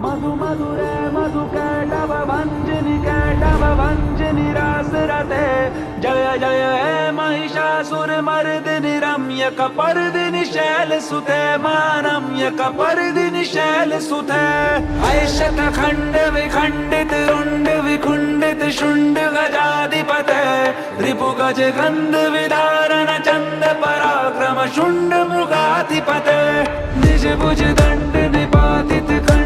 मधु मधुरे मधु कैटव भंजनि कैटव भंजनि रास रते जय जय, हे महिषासुर मर्दिनि रम्य कपर्दिनि शैल सुते मानम्य कपर्दिनि शैल सुते। ऐशत खंड विखंडित रुंड विखुंडित शुंड गजाधिपते। रिपु गज गंध विधारण चंद पराक्रम शुंड मृगाधिपते। निज भुज दंड निपातित खंड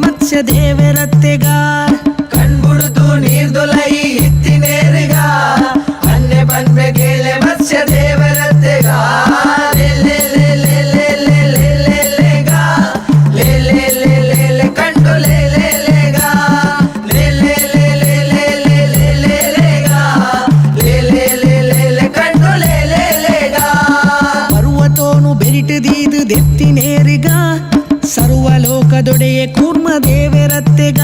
ಮತ್ಸ್ಯ ದೇವರತ್ತೆಗ ಕಣ್ಬುಡುದು ನೀರ್ದೊಲೈ ಎತ್ತಿ ನೇರಿಗ ಅನ್ನೆ ಬನ್ಬೆ ಗೇಲೆ ಮತ್ಸ್ಯ ದೇವರತ್ತೆಗ పర్వతోను బెరిటి దీదు దెత్తి నేరిగా ಸರ್ವಲೋಕದೊಡೆಯ ಕೂರ್ಮ ದೇವರತ್ತೆಗ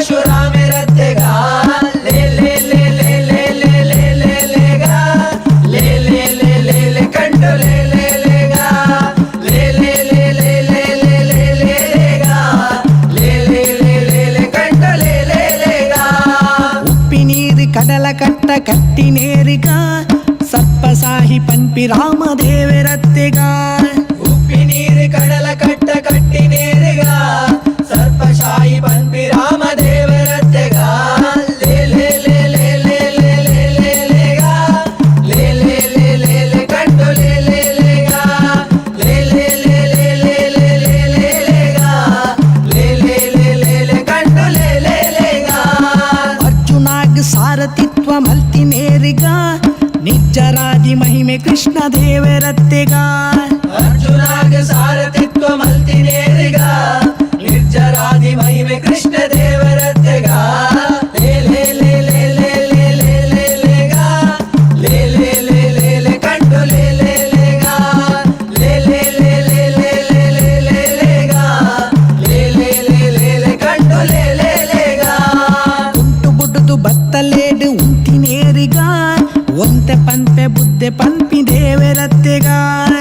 should ಕೃಷ್ಣ ದೇವರತ್ತೆಗ ಅರ್ಜುನಾಗ ಸಾರಥಿತ್ವ ಮಲ್ತಿನೇರಿಗ ನಿರ್ಜರಾದಿ ಮಹಿಮೆ ಕೃಷ್ಣ ದೇವರತ್ತೆಗ బత్తలేడు ఉంటి నేరిగా ಒಂತೆ ಪನ್ಪೆ ಬುದ್ಧೆ ಪನ್ಪಿ ದೇವೆರತ್ತೆಗಾರ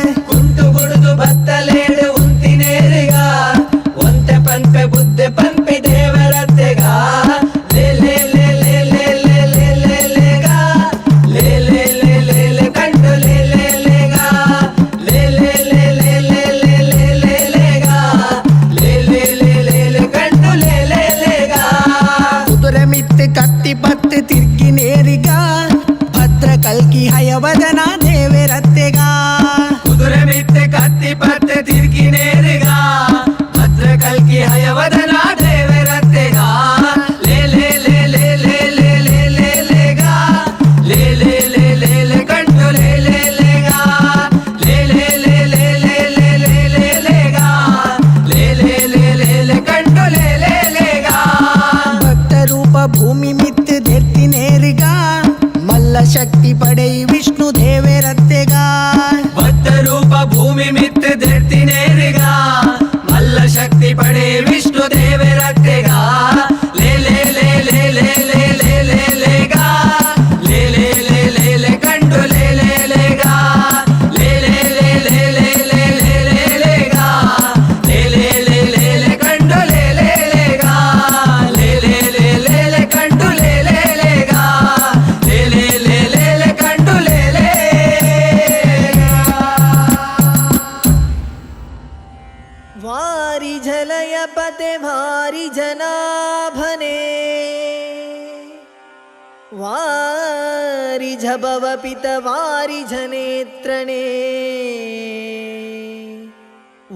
वारि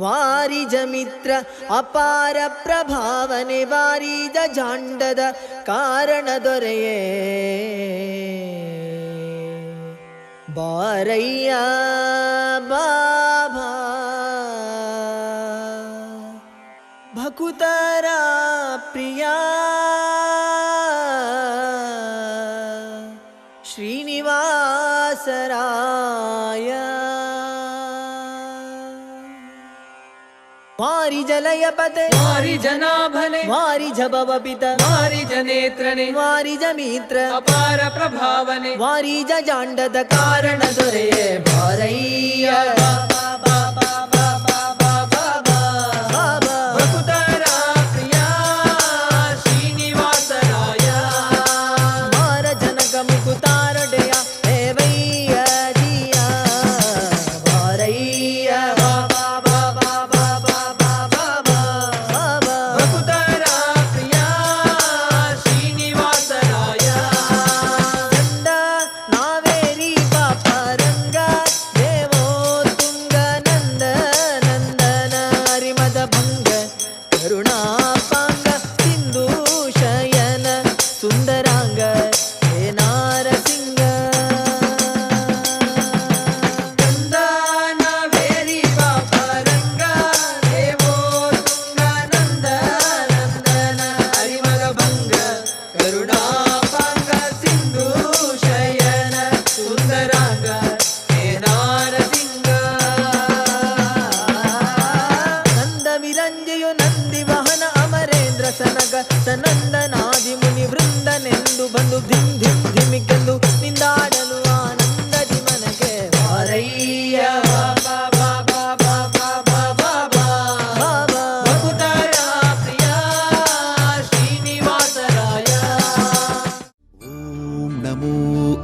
वारिजमित्र अपारप्रभावने वारिजजाण्डद कारणदोरये बारय्या बाभा भकुतरा प्रिया। य वारिजलयपते जलयपद वारिजभवपित वारिजनेत्रणे वारिजमित्र अपार प्रभावने भारि जजाण्डद कारण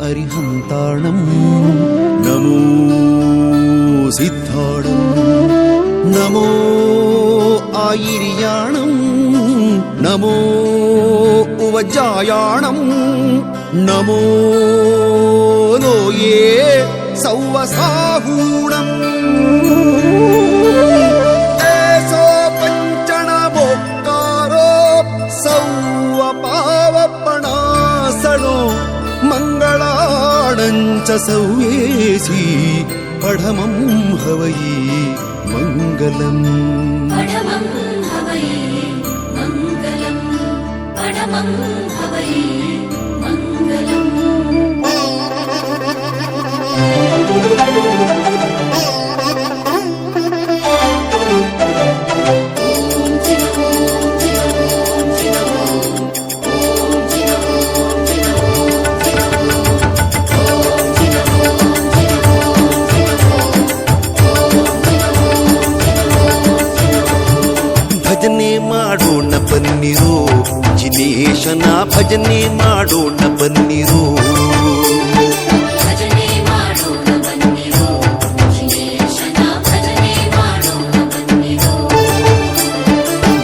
அரிஹந்தாணம் நமோ சித்தாடம். நமோ ஆயிரியாணம். நமோ உவஜாயாணம். நமோ நோயே சௌவசாகூணம் च सव्येसी पढमं हवयि मङ्गलम् पढमं हवयि मङ्गलम् पढमं हवयि ಮಾಡೋಣ ಬನ್ನಿರು. ಜಿನೇಶನ ಭಜನೆ ಮಾಡೋಣ ಬನ್ನಿರು.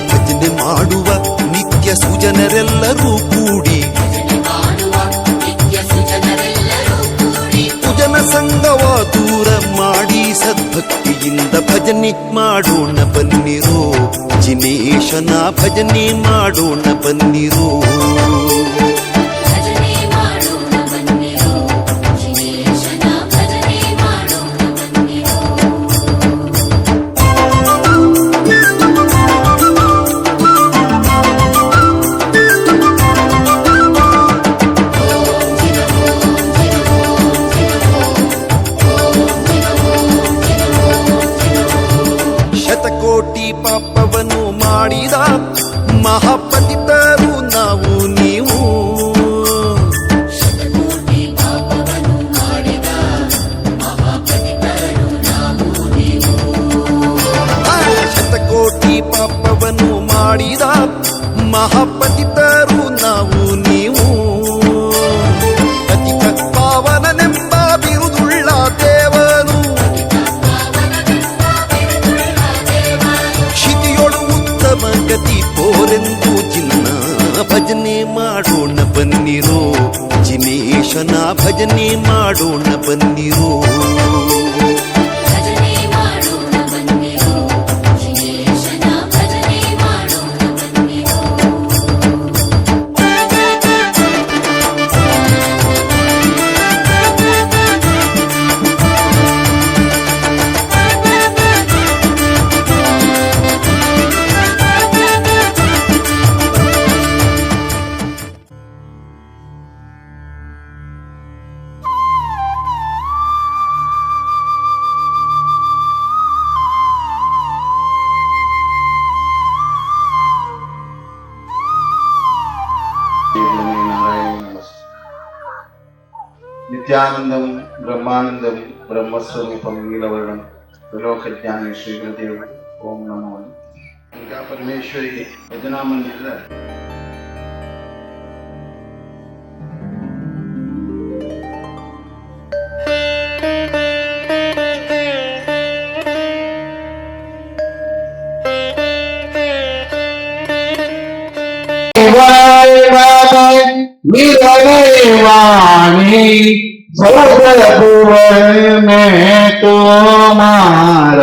ಭಜನೆ ಮಾಡುವ ನಿತ್ಯ ಸುಜನರೆಲ್ಲರೂ ಕೂಡಿ. ಸುಜನ ಸಂಘ ಸದ್ಭಕ್ತಿಯಿಂದ ಭಜನೆ ಮಾಡೋಣ ಬನ್ನಿರೋ. ಜಿನೇಶನ ಭಜನೆ ಮಾಡೋಣ ಬನ್ನಿರೋ. നിത്യാനന്ദം ബ്രഹ്മാനന്ദം ബ്രഹ്മസ്വരൂപം നീലവർണം ത്രിലോകജ്ഞാനി ശ്രീകൃതേവ് ഓം നമോ ഗംഗാ പരമേശ്വരി ഭജനാമന്ദിര வாணி ભગત પૂર્વ મેં તો મારા